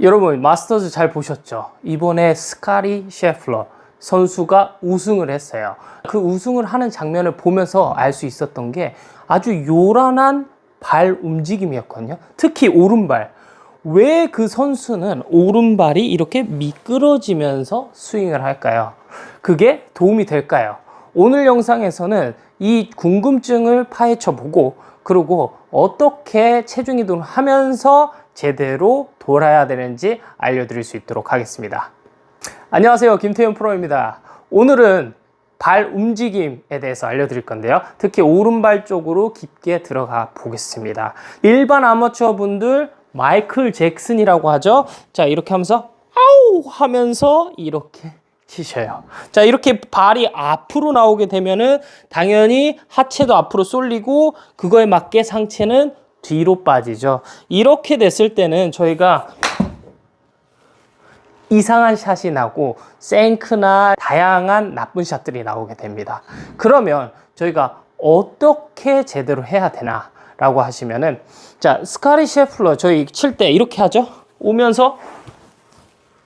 여러분 마스터즈 잘 보셨죠? 이번에 스카리 셰플러 선수가 우승을 했어요. 그 우승을 하는 장면을 보면서 알 수 있었던 게 아주 요란한 발 움직임이었거든요. 특히 오른발. 왜 그 선수는 오른발이 이렇게 미끄러지면서 스윙을 할까요? 그게 도움이 될까요? 오늘 영상에서는 이 궁금증을 파헤쳐 보고 그리고 어떻게 체중 이동을 하면서 제대로 돌아야 되는지 알려드릴 수 있도록 하겠습니다. 안녕하세요. 김태현 프로입니다. 오늘은 발 움직임에 대해서 알려드릴 건데요. 특히 오른발 쪽으로 깊게 들어가 보겠습니다. 일반 아마추어 분들 마이클 잭슨이라고 하죠. 자, 이렇게 하면서 아우 하면서 이렇게 치셔요. 자, 이렇게 발이 앞으로 나오게 되면은 당연히 하체도 앞으로 쏠리고 그거에 맞게 상체는 뒤로 빠지죠. 이렇게 됐을 때는 저희가 이상한 샷이 나고 생크나 다양한 나쁜 샷들이 나오게 됩니다. 그러면 저희가 어떻게 제대로 해야 되나 라고 하시면은 자 스카리 셰플러 저희 칠 때 이렇게 하죠 오면서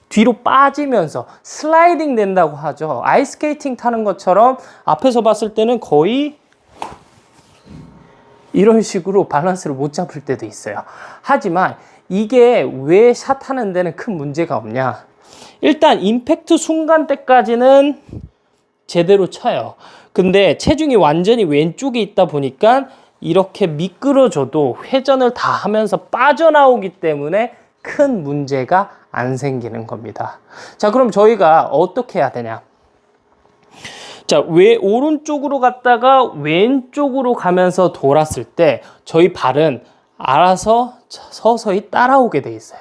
뒤로 빠지면서 슬라이딩 된다고 하죠 아이스케이팅 타는 것처럼 앞에서 봤을 때는 거의 이런 식으로 밸런스를 못 잡을 때도 있어요 하지만 이게 왜 샷하는 데는 큰 문제가 없냐 일단 임팩트 순간 때까지는 제대로 쳐요. 근데 체중이 완전히 왼쪽에 있다 보니까 이렇게 미끄러져도 회전을 다 하면서 빠져나오기 때문에 큰 문제가 안 생기는 겁니다. 자, 그럼 저희가 어떻게 해야 되냐? 자, 왜 오른쪽으로 갔다가 왼쪽으로 가면서 돌았을 때 저희 발은 알아서 서서히 따라오게 돼 있어요.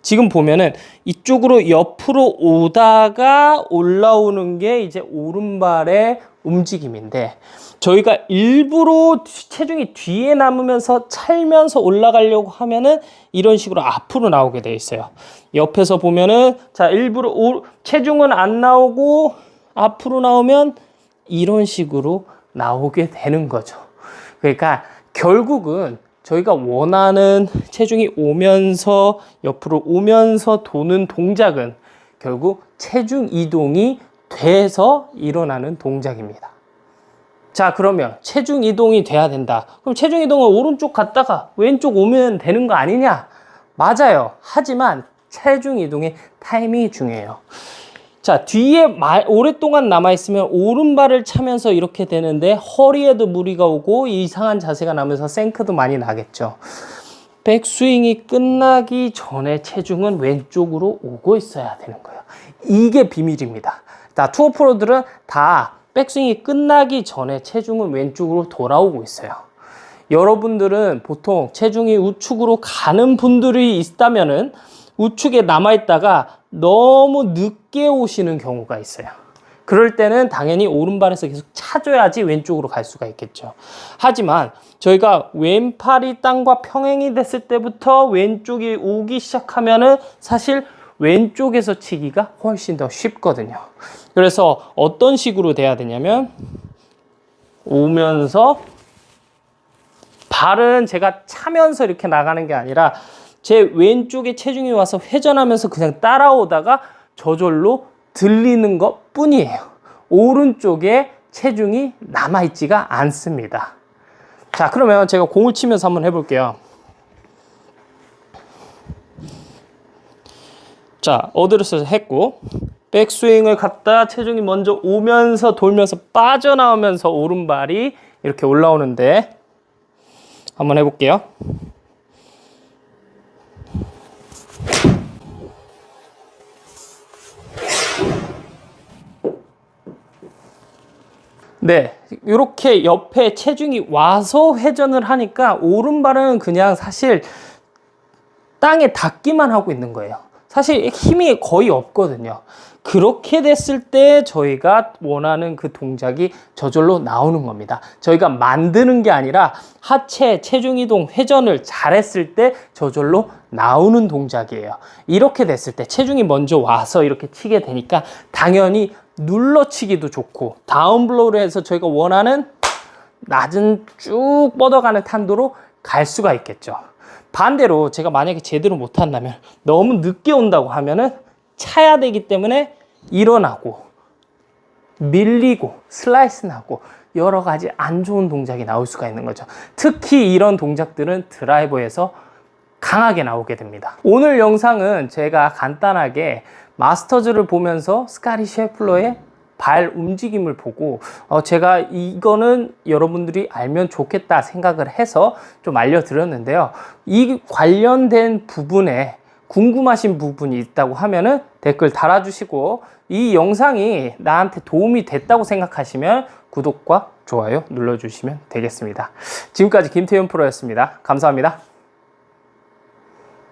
지금 보면은 이쪽으로 옆으로 오다가 올라오는 게 이제 오른발의 움직임인데 저희가 일부러 체중이 뒤에 남으면서 찰면서 올라가려고 하면은 이런 식으로 앞으로 나오게 돼 있어요. 옆에서 보면은 자 일부러 오, 체중은 안 나오고 앞으로 나오면 이런 식으로 나오게 되는 거죠. 그러니까 결국은 저희가 원하는 체중이 오면서 옆으로 오면서 도는 동작은 결국 체중 이동이 돼서 일어나는 동작입니다. 자, 그러면 체중 이동이 돼야 된다. 그럼 체중 이동은 오른쪽 갔다가 왼쪽 오면 되는 거 아니냐? 맞아요. 하지만 체중 이동의 타이밍이 중요해요. 자, 뒤에 말, 오랫동안 남아있으면 오른발을 차면서 이렇게 되는데 허리에도 무리가 오고 이상한 자세가 나면서 생크도 많이 나겠죠. 백스윙이 끝나기 전에 체중은 왼쪽으로 오고 있어야 되는 거예요. 이게 비밀입니다. 자, 투어 프로들은 다 백스윙이 끝나기 전에 체중은 왼쪽으로 돌아오고 있어요. 여러분들은 보통 체중이 우측으로 가는 분들이 있다면은 우측에 남아있다가 너무 늦게 오시는 경우가 있어요. 그럴 때는 당연히 오른발에서 계속 차줘야지 왼쪽으로 갈 수가 있겠죠. 하지만 저희가 왼팔이 땅과 평행이 됐을 때부터 왼쪽이 오기 시작하면은 사실 왼쪽에서 치기가 훨씬 더 쉽거든요. 그래서 어떤 식으로 돼야 되냐면 오면서 발은 제가 차면서 이렇게 나가는 게 아니라 제 왼쪽에 체중이 와서 회전하면서 그냥 따라오다가 저절로 들리는 것 뿐이에요. 오른쪽에 체중이 남아있지가 않습니다. 자, 그러면 제가 공을 치면서 한번 해볼게요. 자, 어드레스 했고, 백스윙을 갔다 체중이 먼저 오면서 돌면서 빠져나오면서 오른발이 이렇게 올라오는데, 한번 해볼게요. 네, 이렇게 옆에 체중이 와서 회전을 하니까 오른발은 그냥 사실 땅에 닿기만 하고 있는 거예요. 사실 힘이 거의 없거든요. 그렇게 됐을 때 저희가 원하는 그 동작이 저절로 나오는 겁니다. 저희가 만드는 게 아니라 하체 체중 이동 회전을 잘했을 때 저절로 나오는 동작이에요. 이렇게 됐을 때 체중이 먼저 와서 이렇게 치게 되니까 당연히 눌러치기도 좋고 다운블로우를 해서 저희가 원하는 낮은 쭉 뻗어가는 탄도로 갈 수가 있겠죠. 반대로 제가 만약에 제대로 못한다면 너무 늦게 온다고 하면은 차야 되기 때문에 일어나고 밀리고 슬라이스 나고 여러 가지 안 좋은 동작이 나올 수가 있는 거죠. 특히 이런 동작들은 드라이버에서 강하게 나오게 됩니다. 오늘 영상은 제가 간단하게 마스터즈를 보면서 스카리 셰플러의 발 움직임을 보고 어 제가 이거는 여러분들이 알면 좋겠다 생각을 해서 좀 알려드렸는데요. 이 관련된 부분에 궁금하신 부분이 있다고 하면은 댓글 달아주시고 이 영상이 나한테 도움이 됐다고 생각하시면 구독과 좋아요 눌러주시면 되겠습니다. 지금까지 김태현 프로였습니다. 감사합니다.